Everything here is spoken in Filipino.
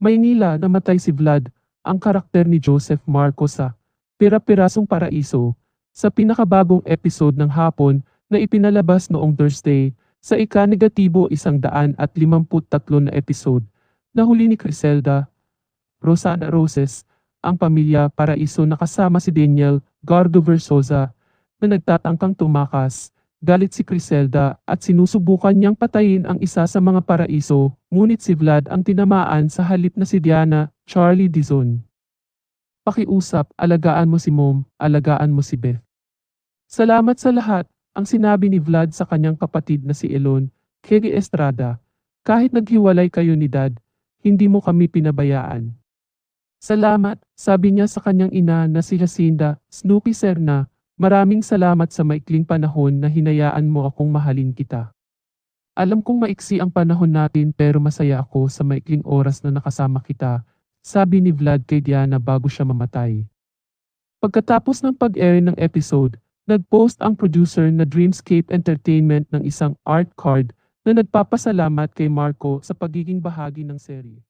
Maynila namatay si Vlad, ang karakter ni Joseph Marco sa Pira-Pirasong Paraiso, sa pinakabagong episode ng hapon na ipinalabas noong Thursday sa ika-negatibo isang daan at limamput tatlo na episode. Nahuli ni Criselda, Rosana Roses, ang pamilya Paraiso na kasama si Daniel Gardo Versosa na nagtatangkang tumakas. Galit si Criselda at sinusubukan niyang patayin ang isa sa mga paraiso, ngunit si Vlad ang tinamaan sa halip na si Diana, Charlie Dizon. Pakiusap, alagaan mo si Mom, alagaan mo si Beth. Salamat sa lahat, ang sinabi ni Vlad sa kanyang kapatid na si Elon, Kegi Estrada. Kahit naghiwalay kayo ni Dad, hindi mo kami pinabayaan. Salamat, sabi niya sa kanyang ina na si Jacinda, Snooki Serna, maraming salamat sa maikling panahon na hinayaan mo akong mahalin kita. Alam kong maiksi ang panahon natin pero masaya ako sa maikling oras na nakasama kita, sabi ni Vlad kay Diana bago siya mamatay. Pagkatapos ng pag-air ng episode, nag-post ang producer na Dreamscape Entertainment ng isang art card na nagpapasalamat kay Marco sa pagiging bahagi ng serye.